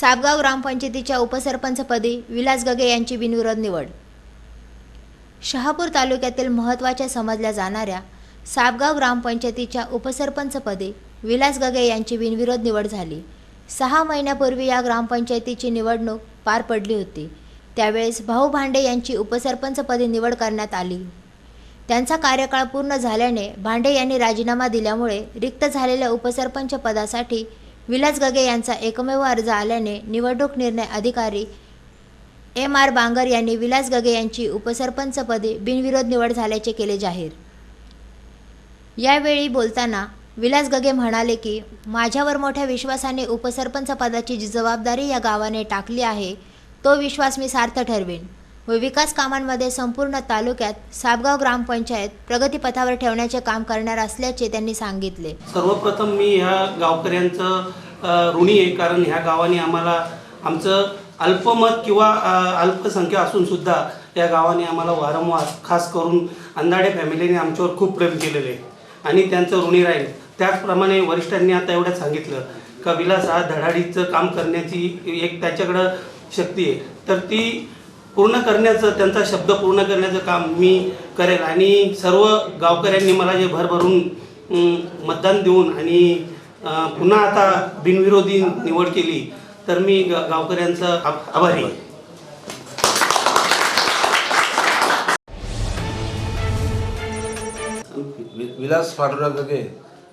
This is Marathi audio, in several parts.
सापगाव ग्रामपंचायतीच्या उपसरपंचपदी विलास गगे यांची बिनविरोध निवड. शहापूर तालुक्यातील महत्त्वाच्या समजल्या जाणाऱ्या सापगाव ग्रामपंचायतीच्या उपसरपंचपदी विलास गगे यांची बिनविरोध निवड झाली. सहा महिन्यापूर्वी या ग्रामपंचायतीची निवडणूक पार पडली होती. त्यावेळेस भाऊ भांडे यांची उपसरपंचपदी निवड करण्यात आली. त्यांचा कार्यकाळ पूर्ण झाल्याने भांडे यांनी राजीनामा दिल्यामुळे रिक्त झालेल्या उपसरपंच पदासाठी विलास गगे यांचा एकमेव अर्ज आल्याने निवडणूक निर्णय अधिकारी एम आर बांगर यांनी विलास गगे यांची उपसरपंचपदी बिनविरोध निवड झाल्याचे केले जाहीर. यावेळी बोलताना विलास गगे म्हणाले की माझ्यावर मोठ्या विश्वासाने उपसरपंच पदाची जी जबाबदारी या गावाने टाकली आहे तो विश्वास मी सार्थ ठरवेन. व विकास कामांमध्ये संपूर्ण तालुक्यात सापगाव ग्रामपंचायत प्रगतीपथावर ठेवण्याचे काम करणार असल्याचे त्यांनी सांगितले. सर्वप्रथम मी ह्या गावकऱ्यांचं ऋणी आहे. कारण ह्या गावाने आम्हाला आमचं अल्पमत किंवा अल्पसंख्या असून सुद्धा या गावाने आम्हाला वारंवार खास करून अंधाडे फॅमिलीने आमच्यावर खूप प्रेम केलेले आहे. आणि त्यांचं ऋणी राहील. त्याचप्रमाणे वरिष्ठांनी आता एवढ्यात सांगितलं का विलास हा धडाडीचं काम करण्याची एक त्याच्याकडं शक्ती आहे. तर ती पूर्ण करण्याचं त्यांचा शब्द पूर्ण करण्याचं काम मी करेल. आणि सर्व गावकऱ्यांनी मला जे भरभरून मतदान देऊन आणि पुन्हा आता बिनविरोधी निवड केली तर मी ग- गावकऱ्यांचा आभारी आहे. वि- विलास पांडुरंग गगे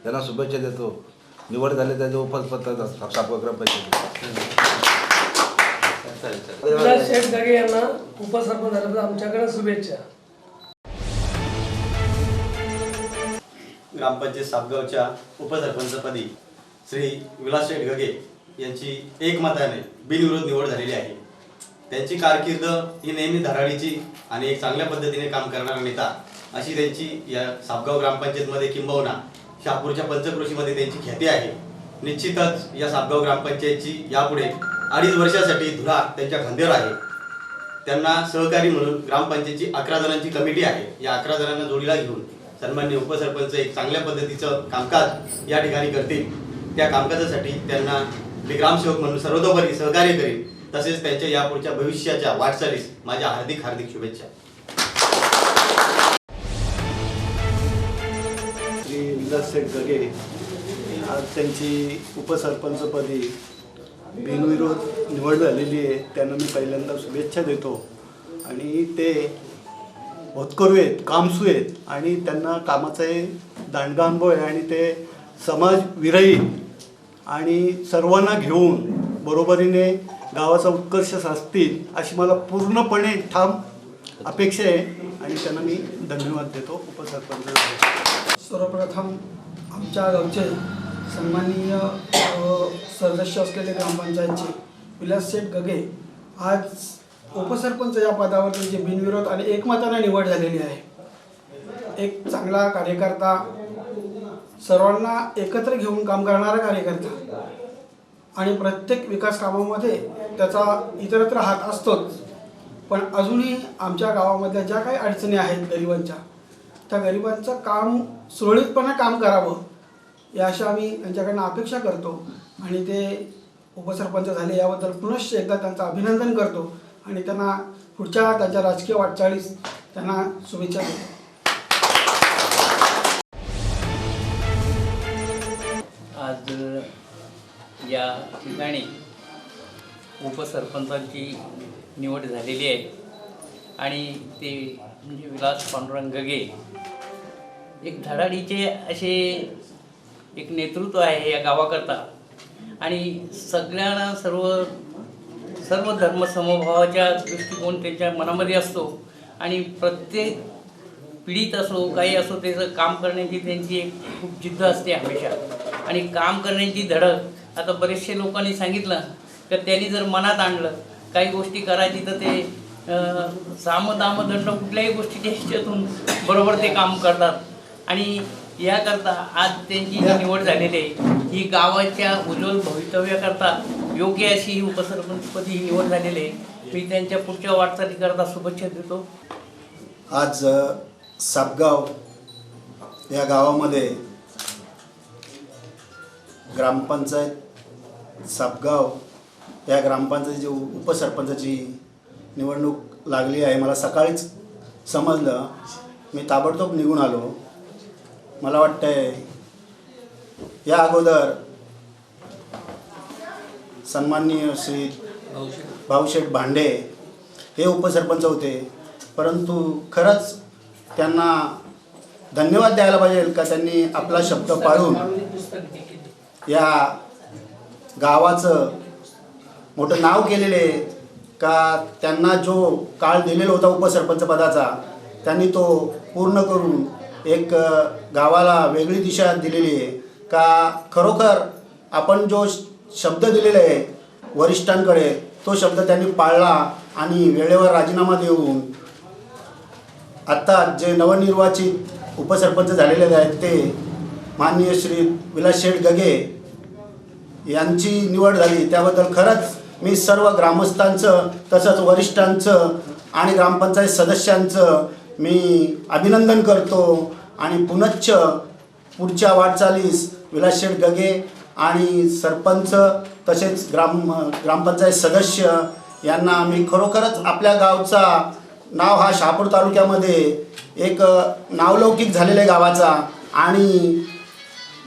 यांना शुभेच्छा देतो. निवड झाली त्याचे उपस्पत्र सापक्रम ग्रामपंचायत विलास शेठ दगे यांना उपसरपंच झाल्याबद्दल आमच्याकडे शुभेच्छा. ग्रामपंचायत सापगावच्या उपसरपंचपदी श्री विलास शेठ गगे यांची एकमताने बिनविरोध निवड झालेली आहे. त्यांची कारकीर्द ही नेहमी धडाडीची आणि एक चांगल्या पद्धतीने काम करणारा नेता अशी त्यांची या सापगाव ग्रामपंचायतमध्ये किंबहुना शहापूरच्या पंचक्रोशीमध्ये त्यांची ख्याती आहे. निश्चितच या सापगाव ग्रामपंचायतची यापुढे अडीच वर्षासाठी धुरा त्यांच्या खांद्यावर आहे. त्यांना सहकारी म्हणून ग्रामपंचायतची अकरा जणांची कमिटी आहे. या अकरा जणांना जोडीला घेऊन सन्मान्य उपसरपंच एक चांगल्या पद्धतीचं कामकाज या ठिकाणी करतील. त्या कामकाजासाठी त्यांना मी ग्रामसेवक म्हणून सर्वतोपरी सहकार्य करीन. तसेच त्यांच्या यापुढच्या भविष्याच्या वाटचालीस माझ्या हार्दिक हार्दिक शुभेच्छा. श्री विलास गगे आज त्यांची उपसरपंचपदी बिनविरोध निवड झालेली आहे. त्यांना मी पहिल्यांदा शुभेच्छा देतो. आणि ते होतकरू आहेत कामसू आहेत. आणि त्यांना कामाचाही दांडगा अनुभव आहे आणि ते समाज विरहित आणि सर्वांना घेऊन बरोबरीने गावाचा उत्कर्ष साधतील अशी मला पूर्णपणे ठाम अपेक्षा आहे. आणि त्यांना मी धन्यवाद देतो. उपसरपंच सर्वप्रथम आमच्या गावचे सन्माननीय सदस्य असलेले ग्रामपंचायतचे विलास शेठ गगे आज उपसरपंच या पदावर त्यांची बिनविरोध आणि एकमताने निवड झालेली आहे. एक चांगला कार्यकर्ता सर्वांना एकत्र घेऊन काम करणारा कार्यकर्ता आणि प्रत्येक विकास कामामध्ये त्याचा इतरत्र हात असतोच. पण अजूनही आमच्या गावामधल्या ज्या काही अडचणी आहेत गरिबांच्या त्या गरिबांचं काम सुरळीतपणे काम करावं. या अशा आम्ही त्यांच्याकडनं अपेक्षा करतो आणि ते उपसरपंच झाले याबद्दल पुनश्च एकदा त्यांचं अभिनंदन करतो आणि त्यांना पुढच्या त्यांच्या राजकीय वाटचाळीस त्यांना शुभेच्छा देतो. आज या ठिकाणी उपसरपंचांची निवड झालेली आहे आणि ते म्हणजे विलास पांडुरंग गगे एक धडाडीचे असे एक नेतृत्व आहे या गावाकरता. आणि सगळ्यांना सर्व सर्व धर्म समभावाच्या दृष्टिकोन त्यांच्या मनामध्ये असतो. आणि प्रत्येक पीडित असो काही असो त्याचं काम करण्याची त्यांची एक खूप जिद्द असते हमेशा. आणि काम करण्याची धडक आता बरेचसे लोकांनी सांगितलं तर त्यांनी जर मनात आणलं काही गोष्टी करायची तर ते सामदामदंड साम दाम दंड कुठल्याही गोष्टीच्या ह्याच्यातून बरोबर ते काम करतात. आणि याकरता आज त्यांची जी निवड झालेली आहे ही गावाच्या उज्ज्वल भवितव्याकरता योग्य अशी ही उपसरपंचपदी ही निवड झालेली आहे. मी त्यांच्या पुढच्या वाटचालीकरता शुभेच्छा देतो. आज सापगाव या गावामध्ये ग्रामपंचायत सापगाव या ग्रामपंचायतीची जी उपसरपंचाची निवडणूक लागली आहे. मला सकाळीच समजलं. मी ताबडतोब निघून आलो. मला वाटतंय या अगोदर सन्माननीय श्री भाऊशेठ भांडे हे उपसरपंच होते. परंतु खरंच त्यांना धन्यवाद द्यायला पाहिजे का त्यांनी आपला शब्द पाळून या गावाचं मोठं नाव केलेले का त्यांना जो काळ दिलेला होता उपसरपंच पदाचा त्यांनी तो पूर्ण करून एक गावाला वेगळी दिशा दिलेली आहे. का खरोखर आपण जो श- शब्द दिलेला आहे वरिष्ठांकडे तो शब्द त्यांनी पाळला आणि वेळेवर राजीनामा देऊन आत्ता जे नवनिर्वाचित उपसरपंच झालेले आहेत ते माननीय श्री विलास शेठ गगे यांची निवड झाली. त्याबद्दल खरंच मी सर्व ग्रामस्थांचं तसंच वरिष्ठांचं आणि ग्रामपंचायत सदस्यांचं मी अभिनंदन करतो. आणि पुनश्च पुढच्या वाटचालीस विलासशेठ गगे आणि सरपंच तसेच ग्राम ग्रामपंचायत सदस्य यांना मी खरोखरच आपल्या गावचा नाव हा शहापूर तालुक्यामध्ये एक नावलौकिक झालेल्या गावाचा आणि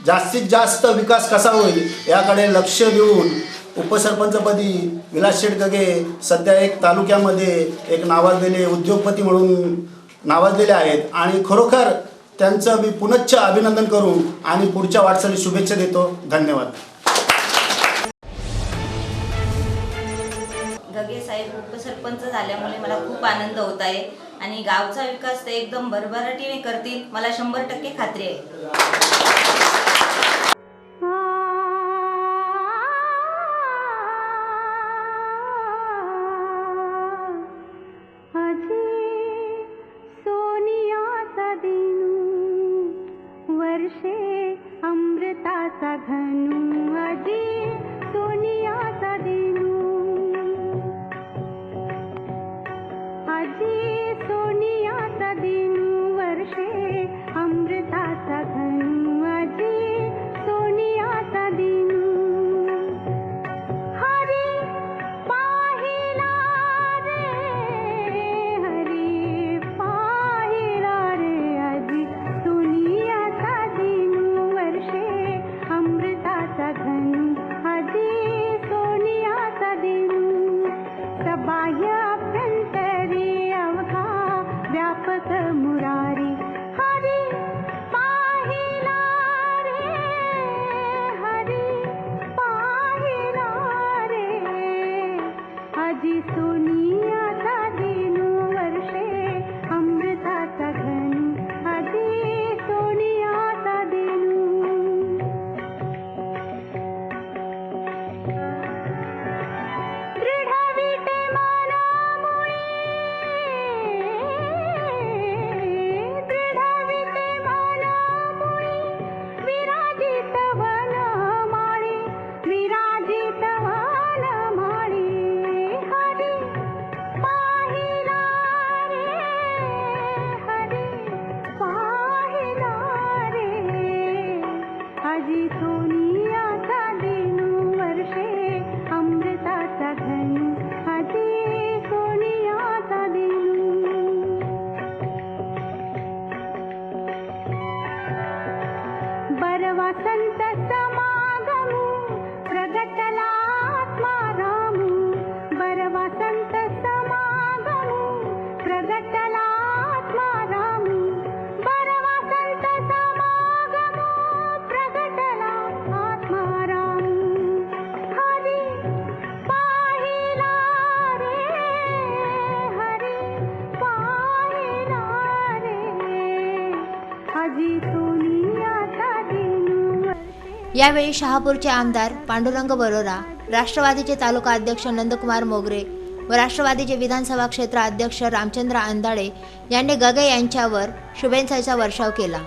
जास्तीत जास्त विकास कसा होईल याकडे लक्ष देऊन उपसरपंचपदी विलासशेठ गगे सध्या एक तालुक्यामध्ये एक नावाजलेले उद्योगपती म्हणून नावाजलेले आहेत. आणि खरोखर त्यांचं मी पुनश्च अभिनंदन करून आणि पुढच्या वाटचाली शुभेच्छा देतो. धन्यवाद. गगे साहेब उपसरपंच झाल्यामुळे मला खूप आनंद होत आहे. आणि गावचा विकास ते एकदम भरभराटीने करतील. मला शंभर टक्के खात्री आहे. वर्षे अमृता सघन मध्ये सोनया सदी आजी यावेळी शहापूरचे आमदार पांडुरंग बरोरा राष्ट्रवादीचे तालुका अध्यक्ष नंदकुमार मोगरे व राष्ट्रवादीचे विधानसभा क्षेत्र अध्यक्ष रामचंद्र आंदाळे यांनी गगे यांच्यावर शुभेच्छाचा वर्षाव केला.